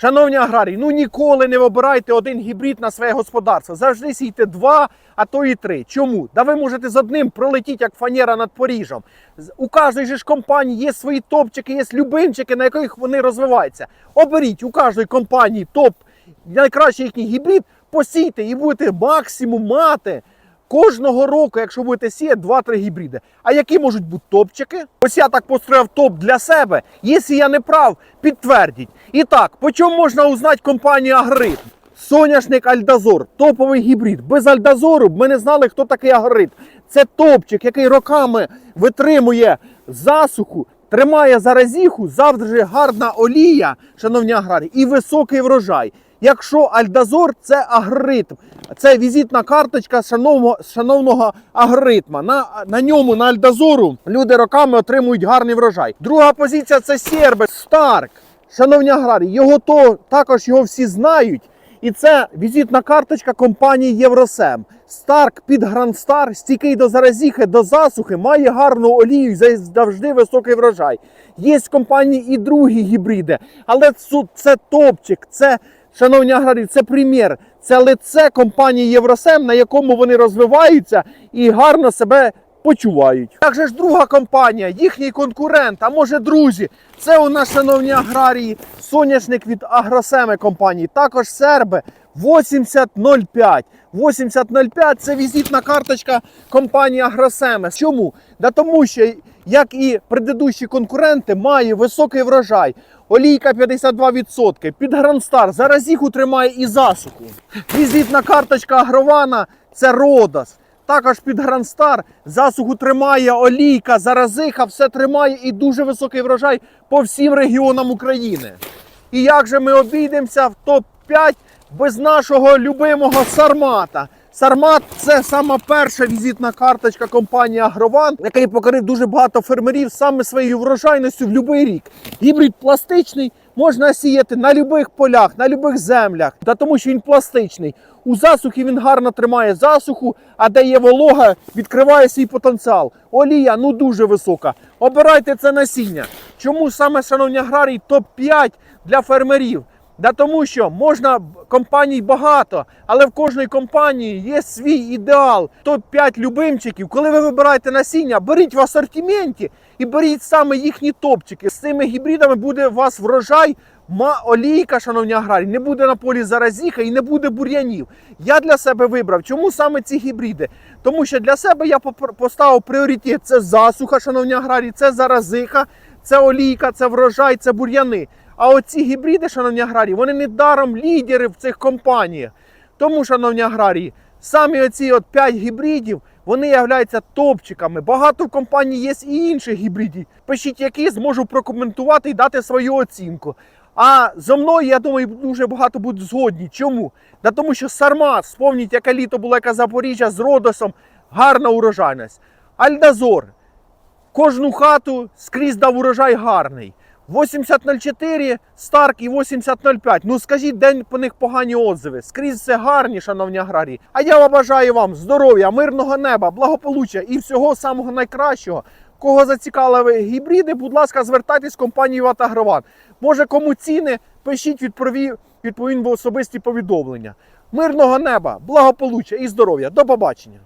Шановні аграрії, ну ніколи не вибирайте один гібрид на своє господарство. Завжди сійте два, а то і три. Чому? Да ви можете з одним пролетіти, як фанера над Парижем. У кожної ж компанії є свої топчики, є любимчики, на яких вони розвиваються. Оберіть у кожної компанії топ, найкращий їхній гібрид, посійте і будете максимум мати. Кожного року, якщо будете сіяти 2-3 гібриди. А які можуть бути топчики? Ось я так построїв топ для себе. Якщо я не прав, підтвердіть. І так, по чому можна узнати компанію Агрит? Соняшник Альдазор, топовий гібрид. Без Альдазору б ми не знали, хто такий Агрит. Це топчик, який роками витримує засуху, тримає заразіху, завжди гарна олія, шановні аграрії, і високий врожай. Якщо Альдазор це агритм, це візитна карточка шановного, шановного агритма. На, на ньому, на Альдазору, люди роками отримують гарний врожай. Друга позиція це Сербе Старк. Шановні аграрії, його то також його всі знають. І це візитна карточка компанії Євросем. Старк під Грандстар, стійкий до заразіхи, до засухи, має гарну олію і завжди високий врожай. Є в компанії і другі гібриди, але це топчик, це, шановні аграрії, це примір. Це лице компанії Євросем, на якому вони розвиваються і гарно себе почувають. Як же ж друга компанія, їхній конкурент, а може друзі, це у нас, шановні аграрії, соняшник від Агросеми компанії, також серби 8005. 8005 це візитна карточка компанії Агросеми. Чому? Да тому що, як і предыдущі конкуренти, має високий врожай. Олійка 52%, під Грандстар, зараз їх утримає і засуху. Візитна карточка Агрована це Родос. Також під Грандстар засуху тримає олійка, заразиха, все тримає і дуже високий врожай по всім регіонам України. І як же ми обійдемося в топ-5 без нашого любимого Сармата? Сармат це сама перша візитна карточка компанії Агрован, який покорив дуже багато фермерів саме своєю врожайністю в будь-який рік. Гібрид пластичний, можна сіяти на будь-яких полях, на будь-яких землях, та тому що він пластичний. У засухі він гарно тримає засуху, а де є волога, відкриває свій потенціал. Олія ну дуже висока. Обирайте це насіння. Чому саме, шановні аграрії, топ-5 для фермерів? Да тому що можна компаній багато, але в кожній компанії є свій ідеал. Топ-5 любимчиків. Коли ви вибираєте насіння, беріть в асортименті і беріть саме їхні топчики. З цими гібридами буде у вас врожай, ма олійка, шановні аграрії, не буде на полі заразіха і не буде бур'янів. Я для себе вибрав. Чому саме ці гібриди? Тому що для себе я поставив пріоритет: це засуха, шановні аграрії, це заразиха, це олійка, це врожай, це бур'яни. А оці гібриди, шановні аграрії, вони не даром лідери в цих компаніях. Тому, шановні аграрії, самі оці от 5 гібридів, вони являються топчиками. Багато в компанії є і інших гібридів. Пишіть, які зможу прокоментувати і дати свою оцінку. А зо мною, я думаю, дуже багато будуть згодні. Чому? Да тому що Сармат, вспомніть, яке літо було, яка Запоріжжя з Родосом, гарна урожайність. Альдазор, кожну хату скрізь дав урожай гарний. 8004, Старк і 8005. Ну скажіть, де по них погані отзиви. Скрізь все гарні, шановні аграрії. А я бажаю вам здоров'я, мирного неба, благополуччя і всього самого найкращого. Кого зацікавили гібриди, будь ласка, звертайтесь в компанію Ватагрован. Може, кому ціни, пишіть відпові, відповім особисті повідомлення. Мирного неба, благополуччя і здоров'я. До побачення!